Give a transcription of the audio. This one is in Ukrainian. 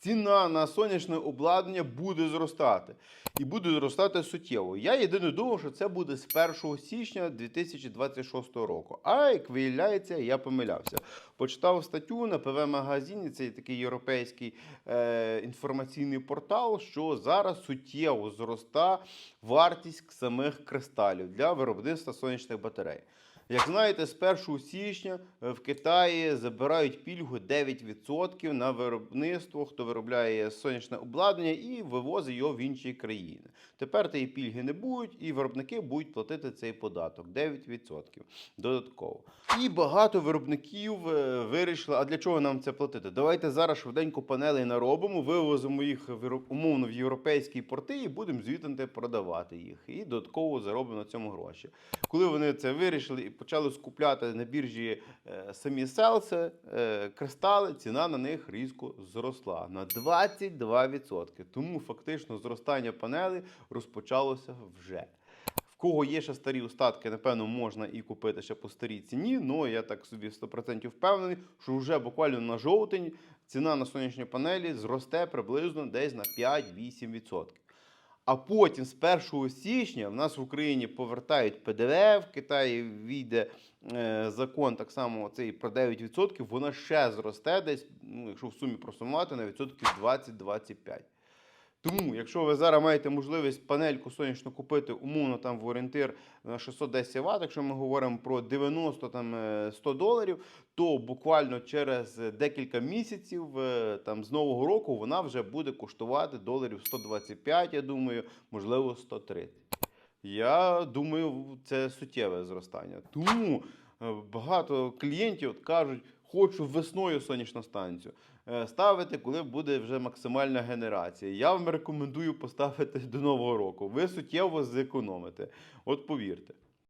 ціна на сонячне обладнання буде зростати. І буде зростати суттєво. Я єдине думав, що це буде з 1 січня 2026 року. А як виявляється, я помилявся. Почитав статтю на ПВ магазині, це такий європейський е, інформаційний портал, що зараз суттєво зроста вартість самих кристалів для виробництва сонячних батарей. Як знаєте, з 1 січня е, в Китаї забирають пільгу 9% на виробництво, хто виробляє сонячне обладнання і вивозить його в інші країни. Тепер тієї пільги не будуть, і виробники будуть платити цей податок 9% додатково. І багато виробників е, вирішили, а для чого нам це платити? Давайте зараз швиденько панелей наробимо, вивозимо їх умовно в європейські порти і будемо звідти продавати їх. І додатково заробимо на цьому гроші. Коли вони це вирішили почали скупляти на біржі е, самі селси, е, кристали, ціна на них різко зросла на 22%. Тому фактично зростання панелей розпочалося вже. В кого є ще старі остатки, напевно, можна і купити ще по старій ціні. Ну я так собі 100% впевнений, що вже буквально на жовтень ціна на сонячні панелі зросте приблизно десь на 5-8%. А потім з 1 січня в нас в Україні повертають ПДВ, в Китаї війде е, закон так само цей про 9%, вона ще зросте десь, ну, якщо в сумі просумувати, на відсотків 20-25. Тому, якщо ви зараз маєте можливість панельку сонячну купити умовно там в орієнтир на 610 Вт, якщо ми говоримо про 90 там, е, 100 доларів, то буквально через декілька місяців е, там, з нового року вона вже буде коштувати доларів 125, я думаю, можливо 130. Я думаю, це суттєве зростання. Тому е, багато клієнтів кажуть, хочу весною сонячну станцію. Е, Ставити, коли буде вже максимальна генерація. Я вам рекомендую поставити до нового року. Ви суттєво зекономите. От повірте.